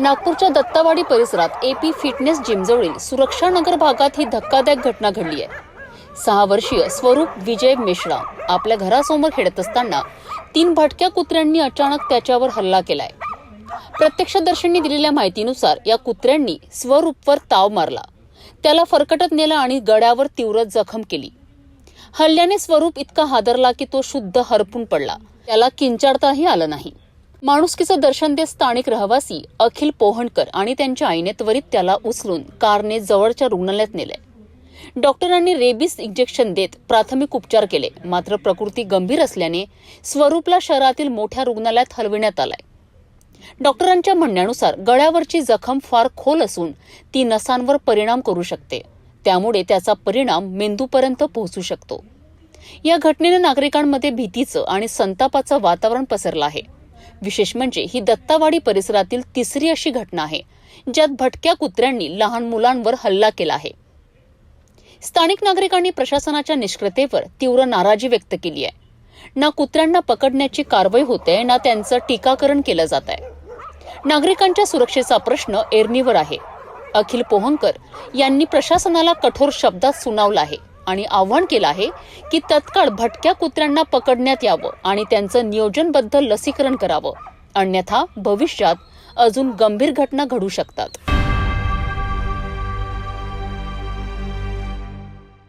नागपूरच्या दत्तावाडी परिसरात AP fitness जिमजवळील सुरक्षा नगर भागात ही धक्कादायक घटना घडली आहे. सहा वर्षीय स्वरूप विजय मेश्रा आपल्या घरासमोर खेळत असताना तीन भटक्या कुत्र्यांनी अचानक त्याच्यावर हल्ला केलाय. प्रत्यक्षदर्शींनी दिलेल्या माहितीनुसार या कुत्र्यांनी स्वरूपवर ताव मारला. त्याला फरकटत नेला आणि गळ्यावर तीव्र जखम केली. हल्ल्याने स्वरूप इतका हादरला की तो शुद्ध हरपून पडला. त्याला किंचाडताही आलं नाही. माणुसकीचं दर्शन देत स्थानिक रहिवासी अखिल पोहणकर आणि त्यांच्या आईने त्वरित त्याला उचलून कारने जवळच्या रुग्णालयात नेले. डॉक्टरांनी रेबीज इंजेक्शन देत प्राथमिक उपचार केले मात्र प्रकृती गंभीर असल्याने स्वरूपला शहरातील मोठ्या रुग्णालयात हलविण्यात आलाय. डॉक्टरांच्या म्हणण्यानुसार गळ्यावरची जखम फार खोल असून ती नसांवर परिणाम करू शकते. त्यामुळे त्याचा परिणाम मेंदूपर्यंत पोहोचू शकतो. या घटनेने नागरिकांमध्ये भीतीचं आणि संतापाचं वातावरण पसरलं आहे. विशेष म्हणजे ही दत्तावाडी परिसरातील तिसरी अशी घटना आहे ज्यात भटक्या कुत्र्यांनी लहान मुलांवर हल्ला केला आहे. स्थानिक नागरिकांनी प्रशासनाच्या निष्क्रियतेवर तीव्र नाराजी व्यक्त केली आहे. ना कुत्र्यांना पकडण्याची कारवाई होते ना त्यांचं टीकाकरण केलं जात आहे. नागरिकांच्या सुरक्षेचा प्रश्न एरणीवर आहे. अखिल पोहंकर यांनी प्रशासनाला कठोर शब्दात सुनावलं आहे. आणि आव्हान केलं आहे की तत्काळ भटक्या कुत्र्यांना पकडण्यात यावं आणि त्यांचं नियोजनबद्ध लसीकरण करावं. अन्यथा भविष्यात अजून गंभीर घटना घडू शकतात.